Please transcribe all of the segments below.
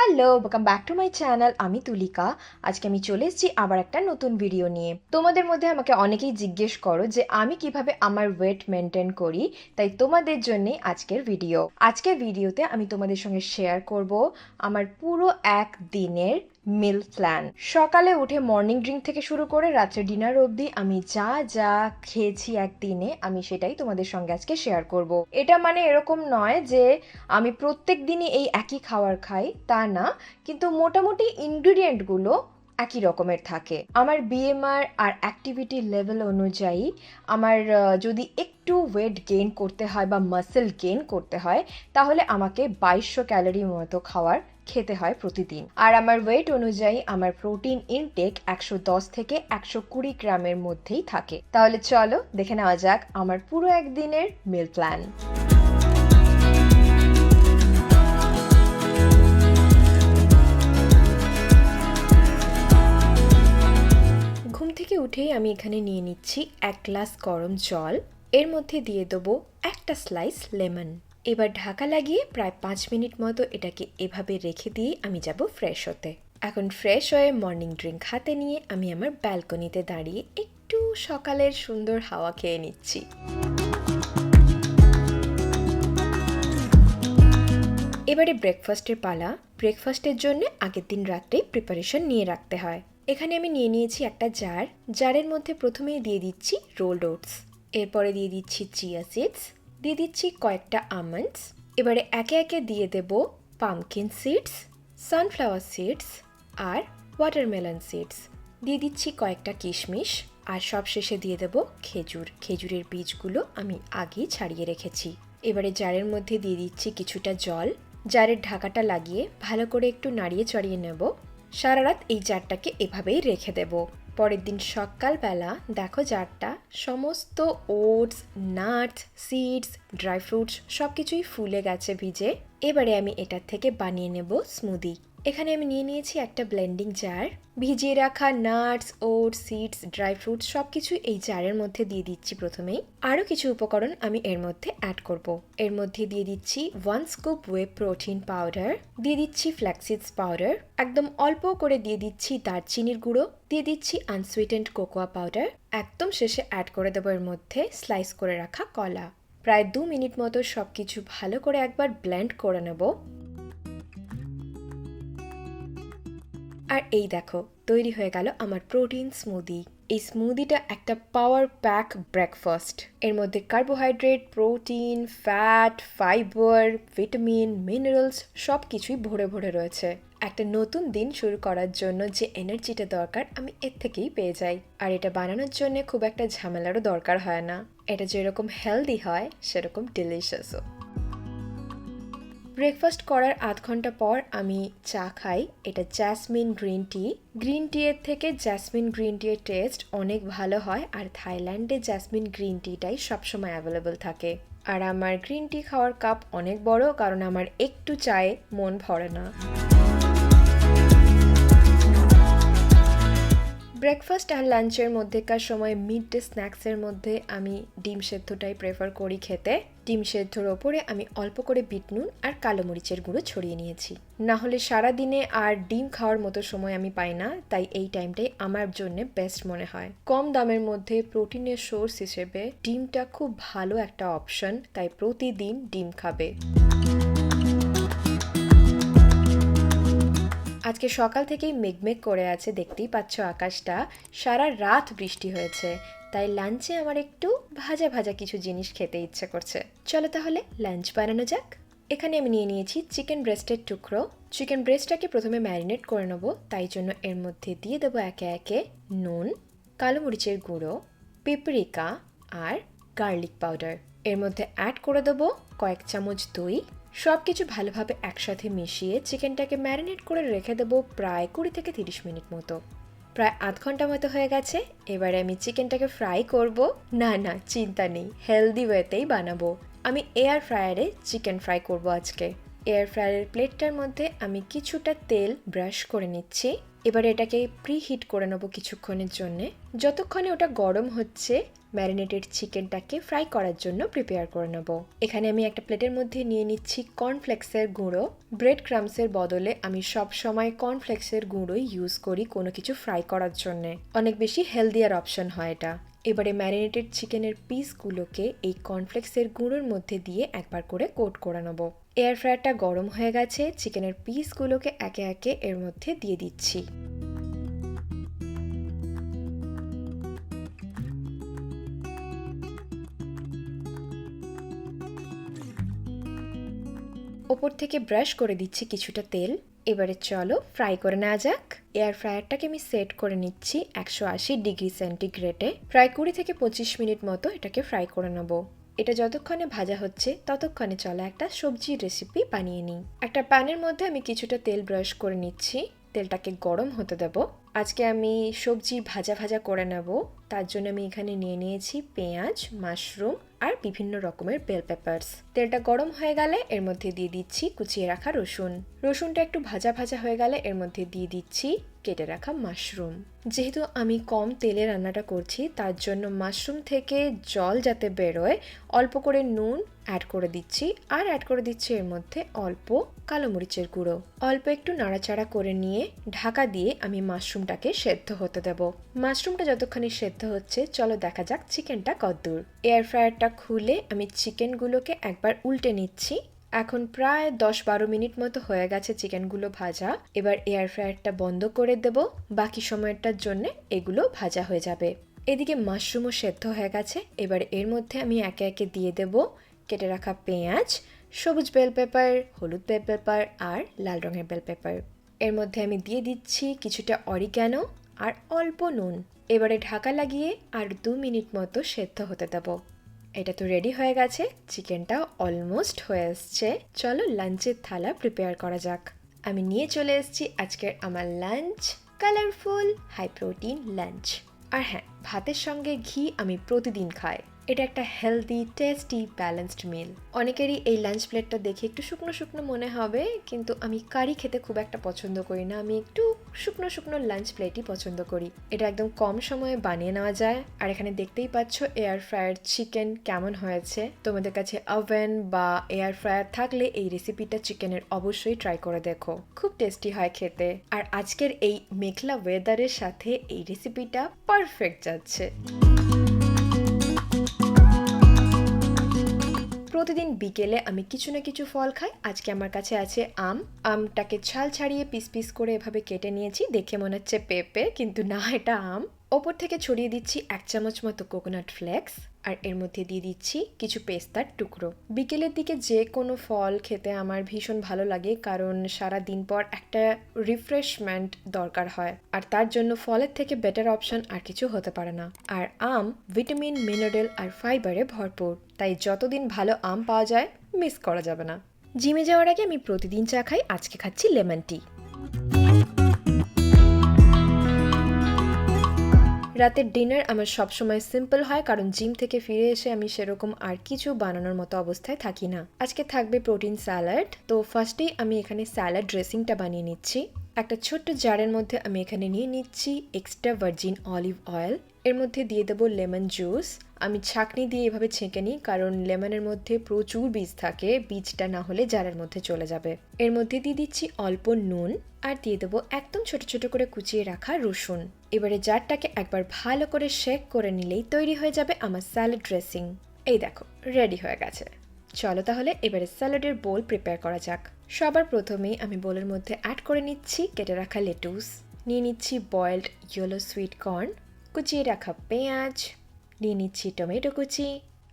Hello welcome back to my channel আমি তুলিকা। আজকে আমি চলে এসেছি আবার একটা নতুন ভিডিও নিয়ে। তোমাদের মধ্যে আমাকে অনেকেই জিজ্ঞেস করো যে, আমি কীভাবে আমার ওয়েট মেনটেন করি? তাই তোমাদের জন্যে আজকের ভিডিও আজকের ভিডিওতে আমি তোমাদের সঙ্গে শেয়ার করব আমার পুরো এক দিনের মিল প্ল্যান সকালে উঠে মর্নিং ড্রিঙ্ক থেকে শুরু করে রাত্রে ডিনার অবধি আমি যা যা খেয়েছি একদিনে আমি সেটাই তোমাদের সঙ্গে আজকে শেয়ার করব। এটা মানে এরকম নয় যে আমি প্রত্যেক দিনই এই একই খাবার খাই, তা না। কিন্তু মোটামুটি ইনগ্রিডিয়েন্টগুলো একই রকমের থাকে। আমার বিএমআর আর অ্যাক্টিভিটি লেভেল অনুযায়ী আমার যদি একটু ওয়েট গেইন করতে হয় বা মাসেল গেইন করতে হয়, তাহলে আমাকে বাইশশো ক্যালোরি মতো খাবার খেতে হয় প্রতিদিন। আর আমার ওয়েট অনুযায়ী আমার প্রোটিন ইনটেক একশো দশ থেকে একশো কুড়ি গ্রামের মধ্যেই থাকে। তাহলে চলো দেখে নেওয়া যাক আমার পুরো একদিনের মিল প্ল্যান থেকে উঠেই আমি এখানে নিয়ে নিচ্ছি এক গ্লাস গরম জল। এর মধ্যে দিয়ে দেবো একটা স্লাইস লেমন এবার ঢাকা লাগিয়ে প্রায় পাঁচ মিনিট মতো এটাকে এভাবে রেখে দিয়ে আমি যাব ফ্রেশ হতে। এখন ফ্রেশ হয়ে মর্নিং ড্রিঙ্ক হাতে নিয়ে আমি আমার ব্যালকনিতে দাঁড়িয়ে একটু সকালের সুন্দর হাওয়া খেয়ে নিচ্ছি। এবারে ব্রেকফাস্টের পালা। ব্রেকফাস্টের জন্য আগের দিন রাত্রেই প্রিপারেশন নিয়ে রাখতে হয়। এখানে আমি নিয়ে নিয়েছি একটা জার জারের মধ্যে প্রথমেই দিয়ে দিচ্ছি রোলড ওটস এরপরে দিয়ে দিচ্ছি চিয়া সিডস দিয়ে দিচ্ছি কয়েকটা আমন্ডস এবারে একে একে দিয়ে দেব পামকিন সিডস সানফ্লাওয়ার সিডস আর ওয়াটারমেলন সিডস দিয়ে দিচ্ছি কয়েকটা কিশমিশ আর সব শেষে দিয়ে দেব খেজুর। খেজুরের বীজগুলো আমি আগেই ছাড়িয়ে রেখেছি। এবারে জারের মধ্যে দিয়ে দিচ্ছি কিছুটা জল। জারের ঢাকাটা লাগিয়ে ভালো করে একটু নাড়িয়ে চড়িয়ে নেব। সারা রাত এই জারটাকে এভাবেই রেখে দেব। পরের দিন সকালবেলা দেখো জারটা, সমস্ত oats, nuts, seeds, dry fruits সব কিছুই ফুলে গেছে ভিজে। এবারে আমি এটার থেকে বানিয়ে নেব স্মুদি। এখানে আমি নিয়ে নিয়েছি একটা ব্লেন্ডিং জার ভিজিয়ে রাখা nuts oats seeds dry fruits সব কিছু এই জারের মধ্যে দিয়ে দিচ্ছি প্রথমেই। আরও কিছু উপকরণ আমি এর মধ্যে অ্যাড করব। এর মধ্যে দিয়ে দিচ্ছি one scoop whey protein powder দিয়ে দিচ্ছি ফ্ল্যাক্সিডস পাউডার একদম অল্প করে দিয়ে দিচ্ছি দারচিনির গুঁড়ো, দিয়ে দিচ্ছি আনসুইটেন্ড কোকোয়া পাউডার একদম শেষে অ্যাড করে দেবো এর মধ্যে স্লাইস করে রাখা কলা। প্রায় দু মিনিট মতো সব কিছু ভালো করে একবার ব্লেন্ড করে নেব। আর এই দেখো, তৈরি হয়ে গেল আমার প্রোটিন স্মুদি। এই স্মুদিটা একটা পাওয়ার প্যাক ব্রেকফাস্ট এর মধ্যে carbohydrate protein fat fibre vitamin minerals সব কিছুই ভরে ভরে রয়েছে। একটা নতুন দিন শুরু করার জন্য যে এনার্জিটা দরকার আমি এর থেকেই পেয়ে যাই। আর এটা বানানোর জন্য খুব একটা ঝামেলারও দরকার হয় না। এটা যেরকম হেলদি হয়, সেরকম ডিলিশিয়াসও ব্রেকফাস্ট করার আধ ঘণ্টা পর আমি চা খাই। এটা jasmine green tea green tea এর থেকে জ্যাসমিন গ্রিন টি এর টেস্ট অনেক ভালো হয় আর থাইল্যান্ডে জ্যাসমিন গ্রিন টিটাই সবসময় অ্যাভেলেবল থাকে। আর আমার গ্রিন টি খাওয়ার কাপ অনেক বড় কারণ আমার একটু চায়ে মন ভরে না। ব্রেকফাস্ট আর লাঞ্চের মধ্যেকার সময় মিড ডে স্ন্যাক্সের মধ্যে আমি ডিম সেদ্ধটাই প্রেফার করি খেতে। ডিম সেদ্ধর ওপরে আমি অল্প করে বিট নুন আর কালো মরিচের গুঁড়ো ছড়িয়ে নিয়েছি। না হলে সারা দিনে আর ডিম খাওয়ার মতো সময় আমি পাই না, তাই এই টাইমটাই আমার জন্য বেস্ট মনে হয়। কম দামের মধ্যে প্রোটিনের সোর্স হিসেবে ডিমটা খুব ভালো একটা অপশন, তাই প্রতিদিন ডিম খাবে। আজকে সকাল থেকেই মেঘমেঘ করে আছে, দেখতেই পাচ্ছ আকাশটা। সারা রাত বৃষ্টি হয়েছে, তাই লাঞ্চে আমার একটু ভাজা ভাজা কিছু জিনিস খেতে ইচ্ছে করছে। চলো তাহলে লাঞ্চ বানানো যাক। এখানে আমি নিয়ে নিয়েছি চিকেন ব্রেস্টের টুকরো। চিকেন ব্রেস্টটাকে প্রথমে ম্যারিনেট করে নেব, তাই জন্য এর মধ্যে দিয়ে দেবো একে একে নুন, কালো মরিচের গুঁড়ো, পেপরিকা আর গার্লিক পাউডার। এর মধ্যে অ্যাড করে দেবো কয়েক চামচ দই সব কিছু ভালোভাবে একসাথে মিশিয়ে চিকেনটাকে ম্যারিনেট করে রেখে দেবো প্রায় কুড়ি থেকে তিরিশ মিনিট মতো। প্রায় আধ ঘণ্টা মতো হয়ে গেছে, এবারে আমি চিকেনটাকে ফ্রাই করব। না না, চিন্তা নেই, হেলদি ওয়েতেই বানাবো। আমি এয়ার ফ্রায়ারে চিকেন ফ্রাই করব আজকে। এয়ার ফ্রায়ারের প্লেটটার মধ্যে আমি কিছুটা তেল ব্রাশ করে নিচ্ছি। এবার এটাকে প্রি হিট করে নেব কিছুক্ষণের জন্যে। যতক্ষণে ওটা গরম হচ্ছে ম্যারিনেটেড চিকেনটাকে ফ্রাই করার জন্য প্রিপেয়ার করে নেব। এখানে আমি একটা প্লেটের মধ্যে নিয়ে নিচ্ছি কর্নফ্লেক্সের গুঁড়ো। ব্রেড ক্রামসের বদলে আমি সব সময় কর্নফ্লেক্সের গুঁড়োই ইউজ করি কোনো কিছু ফ্রাই করার জন্য। অনেক বেশি হেলদিয়ার অপশন হয় এটা। এবারে ম্যারিনেটেড চিকেনের পিসগুলোকে এই কর্নফ্লেক্সের গুঁড়োর মধ্যে দিয়ে একবার করে কোট করে নেব। এয়ার ফ্রায়ারটা গরম হয়ে গেছে চিকেনের পিসগুলোকে একে একে এর মধ্যে দিয়ে দিচ্ছি। ওপর থেকে ব্রাশ করে দিচ্ছি কিছুটা তেল। এবারে চলো ফ্রাই করে নেওয়া যাক। এয়ার ফ্রায়ারটাকে আমি সেট করে নিচ্ছি একশো আশি ডিগ্রি সেন্টিগ্রেডে প্রায় কুড়ি থেকে পঁচিশ মিনিট মতো এটাকে ফ্রাই করে নেব। এটা যতক্ষণে ভাজা হচ্ছে, ততক্ষণে চলো একটা সবজির রেসিপি বানিয়ে নিই। একটা প্যানের মধ্যে আমি কিছুটা তেল ব্রাশ করে নিচ্ছি। তেলটাকে গরম হতে দেব। আজকে আমি সবজি ভাজা ভাজা করে নেব। তার জন্য আমি এখানে নিয়ে নিয়েছি পেঁয়াজ, মাশরুম আর বিভিন্ন রকমের বেল পেপার্স তেলটা গরম হয়ে গেলে এর মধ্যে দিয়ে দিচ্ছি কুচিয়ে রাখা রসুন। রসুনটা একটু ভাজা ভাজা হয়ে গেলে এর মধ্যে দিয়ে দিচ্ছি কেটে রাখা মাশরুম যেহেতু আমি কম তেলে রান্নাটা করছি, তার জন্য মাশরুম থেকে জল যাতে বেরোয়, অল্প করে নুন অ্যাড করে দিচ্ছি। আর অ্যাড করে দিচ্ছি এর মধ্যে অল্প কালো মরিচের গুঁড়ো। অল্প একটু নাড়াচাড়া করে নিয়ে ঢাকা দিয়ে আমি মাশরুমটাকে সেদ্ধ হতে দেব। মাশরুমটা যতক্ষণে সেদ্ধ হচ্ছে, চলো দেখা যাক চিকেনটা কদ্দূর। এয়ার ফ্রায়ারটা খুলে আমি চিকেনগুলোকে একবার উল্টে নিচ্ছি। এখন প্রায় দশ বারো মিনিট মতো হয়ে গেছে চিকেনগুলো ভাজা। এবার এয়ার ফ্রায়ারটা বন্ধ করে দেব। বাকি সময়টার জন্য এগুলো ভাজা হয়ে যাবে। এদিকে মাশরুমও সেদ্ধ হয়ে গেছে। এবার এর মধ্যে আমি একে একে দিয়ে দেব। কেটে রাখা পেঁয়াজ সবুজ বেল পেপার হলুদ বেল পেপার আর লাল রঙের বেল পেপার এর মধ্যে আমি দিয়ে দিচ্ছি কিছুটা অরিগ্যানো আর অল্প নুন। এবারে ঢাকা লাগিয়ে আর দু মিনিট মতো সেদ্ধ হতে দেবো। এটা তো রেডি হয়ে গেছে, চিকেনটা অলমোস্ট হয়ে এসছে। চলো লাঞ্চের থালা প্রিপেয়ার করা যাক। আমি নিয়ে চলে এসেছি আজকের আমার lunch colourful high protein lunch আর হ্যাঁ ভাতের সঙ্গে ঘি আমি প্রতিদিন খাই। এটা একটা হেলদি টেস্টি ব্যালেন্সড মিল অনেকেরই এই লাঞ্চ প্লেটটা দেখে একটু শুকনো শুকনো মনে হবে, কিন্তু আমি কারি খেতে খুব একটা পছন্দ করি না। আমি একটু শুকনো শুকনো লাঞ্চ প্লেটই পছন্দ করি। এটা একদম কম সময়ে বানিয়ে নেওয়া যায়। আর এখানে দেখতেই পাচ্ছ এয়ার ফ্রায়ার চিকেন কেমন হয়েছে। তোমাদের কাছে ওভেন বা এয়ার ফ্রায়ার থাকলে এই রেসিপিটা চিকেনের অবশ্যই ট্রাই করে দেখো। খুব টেস্টি হয় খেতে। আর আজকের এই মেঘলা ওয়েদারের সাথে এই রেসিপিটা পারফেক্ট যাচ্ছে। প্রতিদিন বিকেলে আমি কিছু না কিছু ফল খাই। আজকে আমার কাছে আছে আম। আমটাকে ছাল ছাড়িয়ে পিস পিস করে এভাবে কেটে নিয়েছি। দেখে মনে হচ্ছে পেঁপে, কিন্তু না, এটা আম। ওপর থেকে ছড়িয়ে দিচ্ছি এক চামচ মতো কোকোনাট ফ্লেক্স আর এর মধ্যে দিয়ে দিচ্ছি কিছু পেস্তার টুকরো। বিকেলের দিকে যে কোনো ফল খেতে আমার ভীষণ ভালো লাগে কারণ সারা দিন পর একটা রিফ্রেশমেন্ট দরকার হয়। আর তার জন্য ফলের থেকে বেটার অপশন আর কিছু হতে পারে না। আর আম ভিটামিন মিনারেল আর ফাইবারে ভরপুর। তাই যতদিন ভালো আম পাওয়া যায় মিস করা যাবে না। জিমে যাওয়ার আগে আমি প্রতিদিন চা খাই, আজকে খাচ্ছি লেমন টি রাতের ডিনার আমার সবসময় সিম্পল হয়, কারণ জিম থেকে ফিরে এসে আমি সেরকম আর কিছু বানানোর মতো অবস্থায় থাকি না। আজকে থাকবে প্রোটিন স্যালাড তো ফার্স্টেই আমি এখানে স্যালাড ড্রেসিংটা বানিয়ে নিচ্ছি। একটা ছোট্ট জারের মধ্যে আমি এখানে নিয়ে নিচ্ছি এক্সট্রা ভার্জিন অলিভ অয়েল এর মধ্যে দিয়ে দেবো লেমন জুস। আমি ছাঁকনি দিয়ে এভাবে ছেঁকে নিই, কারণ লেমনের মধ্যে প্রচুর বীজ থাকে, বীজটা না হলে জারের মধ্যে চলে যাবে। এর মধ্যে দিয়ে দিচ্ছি অল্প নুন আর দিয়ে দেবো একদম ছোট ছোট করে কুচিয়ে রাখা রসুন। এবারে জারটাকে একবার ভালো করে শেক করে নিলেই তৈরি হয়ে যাবে আমার স্যালাড ড্রেসিং। এই দেখো, রেডি হয়ে গেছে। চলো তাহলে এবারে স্যালাডের বোল প্রিপেয়ার করা যাক। সবার প্রথমেই আমি বোলের মধ্যে অ্যাড করে নিচ্ছি কেটে রাখা লেটুস। নিয়ে নিচ্ছি বয়েলড ইয়েলো সুইট কর্ন। কুচিয়ে রাখা পেঁয়াজ, নিয়ে নিচ্ছি টমেটো কুচি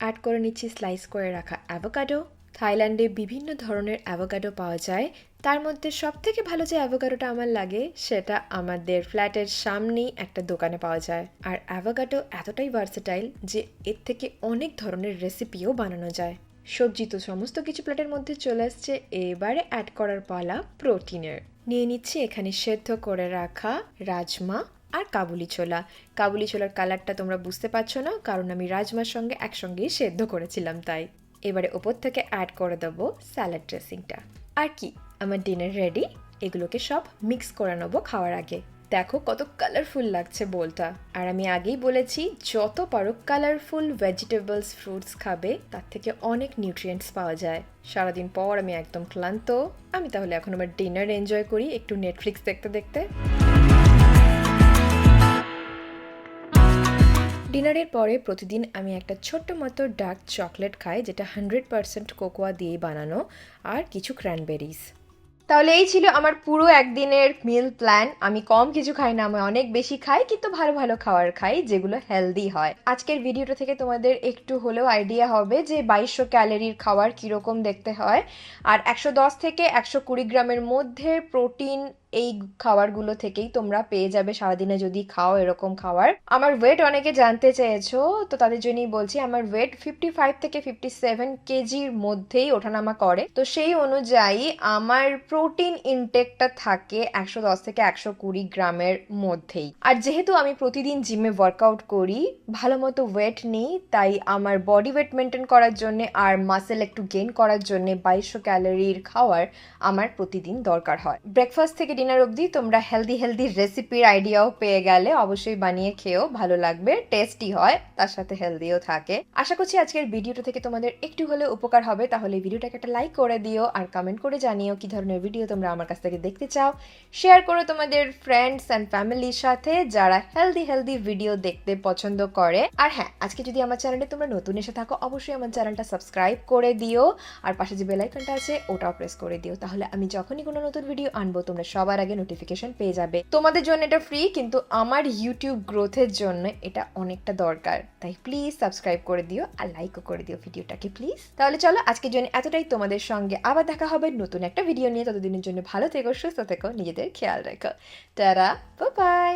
অ্যাড করে নিচ্ছি স্লাইস করে রাখা অ্যাভোকাডো থাইল্যান্ডে বিভিন্ন ধরনের অ্যাভোকাডো পাওয়া যায়। তার মধ্যে সব থেকে ভালো যে অ্যাভোকাডোটা আমার লাগে, সেটা আমাদের ফ্ল্যাটের সামনেই একটা দোকানে পাওয়া যায়। আর অ্যাভোকাডো এতটাই ভার্সেটাইল যে এর থেকে অনেক ধরনের রেসিপিও বানানো যায়। সবজি তো সমস্ত কিছু প্লেটের মধ্যে চলে আসছে। এবারে অ্যাড করার পালা প্রোটিনের নিয়ে নিচ্ছি এখানে সেদ্ধ করে রাখা রাজমা আর কাবুলি ছোলা। কাবুলি ছোলার কালারটা তোমরা বুঝতে পারছ না, কারণ আমি রাজমার সঙ্গে একসঙ্গেই সেদ্ধ করেছিলাম তাই। এবারে ওপর থেকে অ্যাড করে দেবো স্যালাড ড্রেসিংটা আর কি, আমার ডিনার রেডি এগুলোকে সব মিক্স করে নেব খাওয়ার আগে। দেখো কত কালারফুল লাগছে বোলটা। আর আমি আগেই বলেছি, যত পারো কালারফুল ভেজিটেবলস ফ্রুটস খাবে, তার থেকে অনেক নিউট্রিয়েন্টস পাওয়া যায়। সারাদিন পর আমি একদম ক্লান্ত। আমি তাহলে এখন আমার ডিনার এনজয় করি, একটু নেটফ্লিক্স দেখতে দেখতে। ডিনারের পরে প্রতিদিন আমি একটা ছোট্ট মতো ডার্ক চকলেট খাই, যেটা হান্ড্রেড পারসেন্ট কোকোয়া দিয়ে বানানো, আর কিছু ক্র্যানবেরিজ। তাহলে এই ছিল আমার পুরো একদিনের মিল প্ল্যান আমি কম কিছু খাই না, আমি অনেক বেশি খাই, কিন্তু ভালো ভালো খাবার খাই, যেগুলো হেলদি হয়। আজকের ভিডিওটা থেকে তোমাদের একটু হলেও আইডিয়া হবে যে বাইশশো ক্যালোরির খাবার কীরকম দেখতে হয়। আর একশো দশ থেকে একশো কুড়ি গ্রামের মধ্যে প্রোটিন এই খাবারগুলো থেকেই তোমরা পেয়ে যাবে সারাদিনে যদি খাও এরকম খাবার। আমার ওয়েট অনেকে জানতে চেয়েছো, তো তাদের জন্যই বলছি আমার ওয়েট ফিফটি ফাইভ থেকে ফিফটি সেভেন কেজির মধ্যেই ওঠানামা করে। তো সেই অনুযায়ী আমার প্রোটিন ইনটেকটা থাকে একশো দশ থেকে একশো কুড়ি গ্রামের মধ্যেই। আর যেহেতু আমি প্রতিদিন জিমে ওয়ার্কআউট করি, ভালো মতো ওয়েট নিই, তাই আমার বডি ওয়েট মেনটেন করার জন্য আর মাসেল একটু গেইন করার জন্য বাইশশো ক্যালোরির খাওয়ার আমার প্রতিদিন দরকার হয়। ব্রেকফাস্ট থেকে ডিনার অবধি তোমরা হেলদি হেলদি রেসিপির আইডিয়াও পেয়ে গেলে অবশ্যই বানিয়ে খেয়েও ভালো লাগবে টেস্টি হয়, তার সাথে হেলদিও থাকে। আশা করছি আজকের ভিডিওটা থেকে তোমাদের একটু হলে উপকার হবে, তাহলে ভিডিওটাকে একটা লাইক করে দিও, আর কমেন্ট করে জানিও কি ধরনের ভিডিও তোমরা আমার কাছ থেকে দেখতে চাও। শেয়ার করো তোমাদের ফ্রেন্ডস অ্যান্ড ফ্যামিলির সাথে যারা হেলদি হেলদি ভিডিও দেখতে পছন্দ করে। আর হ্যাঁ আজকে যদি আমার চ্যানেলে তোমরা নতুন এসে থাকো, অবশ্যই আমার চ্যানেলটা সাবস্ক্রাইব করে দিও, আর পাশে যে বেলাইকনটা আছে, ওটাও প্রেস করে দিও। তাহলে আমি যখনই কোনো নতুন ভিডিও আনব, তোমরা সবার আগে নোটিফিকেশন পেয়ে যাবে। তোমাদের জন্য এটা ফ্রি কিন্তু আমার ইউটিউব গ্রোথের জন্য এটা অনেকটা দরকার। তাই প্লিজ সাবস্ক্রাইব করে দিও আর লাইকও করে দিও ভিডিওটাকে প্লিজ তাহলে চলো, আজকের জন্য এতটাই। তোমাদের সঙ্গে আবার দেখা হবে নতুন একটা ভিডিও নিয়ে। ততদিনের জন্য ভালো থেকো, সুস্থ থেকো, নিজেদের খেয়াল রেখো। তারা বাই